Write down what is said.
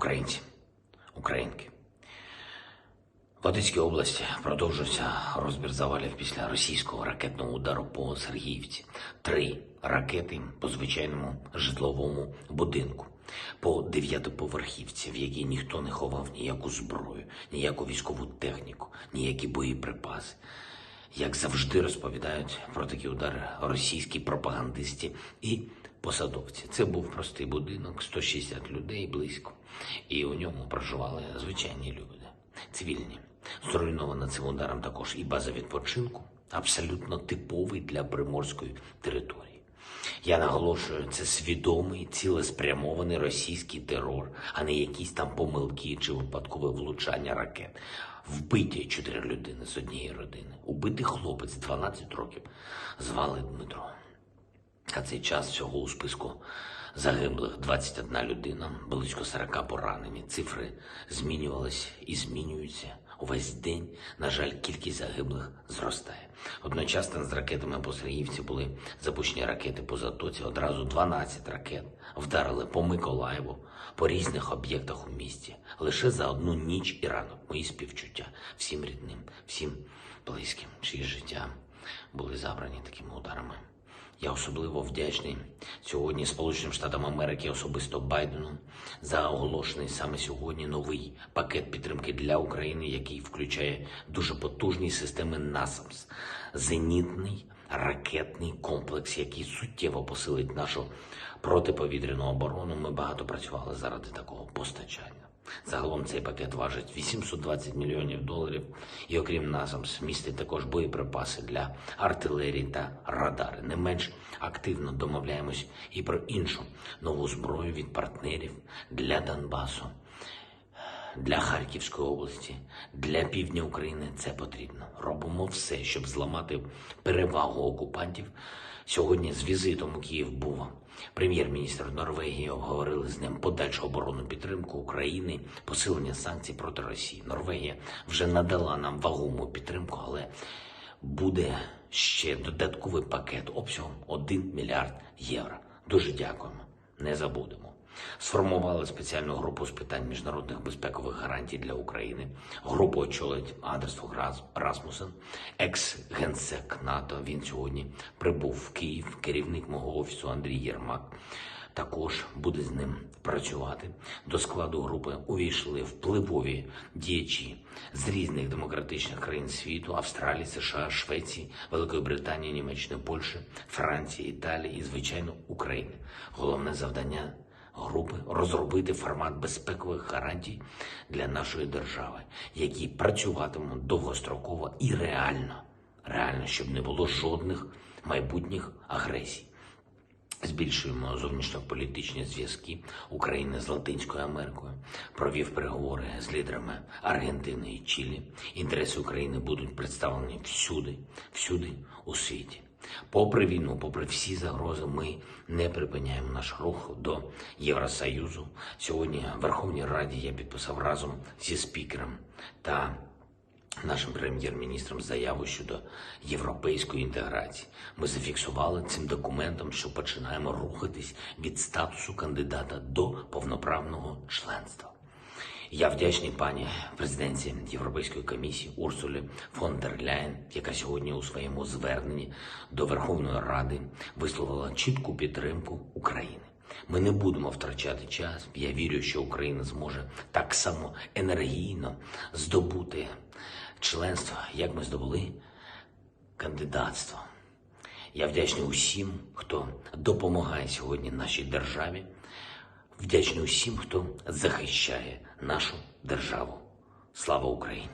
українці, українки. В Одеській області продовжується розбір завалів після російського ракетного удару по Сергіївці. Три ракети по звичайному житловому будинку, по дев'ятиповерхівці, в якій ніхто не ховав ніяку зброю, ніяку військову техніку, ніякі боєприпаси. Як завжди розповідають про такі удари російські пропагандисти і посадовці. Це був простий будинок, 160 людей близько, і у ньому проживали звичайні люди, цивільні. Зруйнована цим ударом також і база відпочинку, абсолютно типовий для приморської території. Я наголошую, це свідомий, цілеспрямований російський терор, а не якісь там помилки чи випадкове влучання ракет. Вбиті чотири людини з однієї родини. Убитий хлопець 12 років звали Дмитро. А цей час всього у списку загиблих 21 людина, близько 40 поранені. Цифри змінювались і змінюються. Увесь день, на жаль, кількість загиблих зростає. Одночасно з ракетами по Сергіївці були запущені ракети по Затоці. Одразу 12 ракет вдарили по Миколаєву, по різних об'єктах у місті. Лише за одну ніч і ранок мої співчуття всім рідним, всім близьким, чиї життя були забрані такими ударами. Я особливо вдячний сьогодні Сполученим Штатам Америки, особисто Байдену, за оголошений саме сьогодні новий пакет підтримки для України, який включає дуже потужні системи НАСАМС, зенітний ракетний комплекс, який суттєво посилить нашу протиповітряну оборону. Ми багато працювали заради такого постачання. Загалом цей пакет важить 820 мільйонів доларів, і окрім НАСАМС, містить також боєприпаси для артилерії та радари. Не менш активно домовляємось і про іншу нову зброю від партнерів для Донбасу, для Харківської області, для півдня України. Це потрібно. Робимо все, щоб зламати перевагу окупантів. Сьогодні з візитом у Київ був прем'єр-міністр Норвегії. Обговорили з ним подальшу оборонну підтримку України, посилення санкцій проти Росії. Норвегія вже надала нам вагому підтримку, але буде ще додатковий пакет обсягом 1 мільярд євро. Дуже дякуємо. Не забудемо. Сформували спеціальну групу з питань міжнародних безпекових гарантій для України. Групу очолить Адресу Расмусен, екс-генсек НАТО. Він сьогодні прибув в Київ. Керівник мого офісу Андрій Єрмак також буде з ним працювати. До складу групи увійшли впливові діячі з різних демократичних країн світу: Австралії, США, Швеції, Великої Британії, Німеччини, Польщі, Франції, Італії і, звичайно, України. Головне завдання. Групи розробити формат безпекових гарантій для нашої держави, які працюватимуть довгостроково і реально, реально, щоб не було жодних майбутніх агресій. Збільшуємо зовнішньополітичні зв'язки України з Латинською Америкою. Провів переговори з лідерами Аргентини і Чилі. Інтереси України будуть представлені всюди, всюди у світі. Попри війну, попри всі загрози, ми не припиняємо наш рух до Євросоюзу. Сьогодні в Верховній Раді я підписав разом зі спікером та нашим прем'єр-міністром заяву щодо європейської інтеграції. Ми зафіксували цим документом, що починаємо рухатись від статусу кандидата до повноправного членства. Я вдячний пані президенці Європейської комісії Урсулі фон дер Ляєн, яка сьогодні у своєму зверненні до Верховної Ради висловила чітку підтримку України. Ми не будемо втрачати час. Я вірю, що Україна зможе так само енергійно здобути членство, як ми здобули кандидатство. Я вдячний усім, хто допомагає сьогодні нашій державі. Вдячний усім, хто захищає нашу державу. Слава Україні!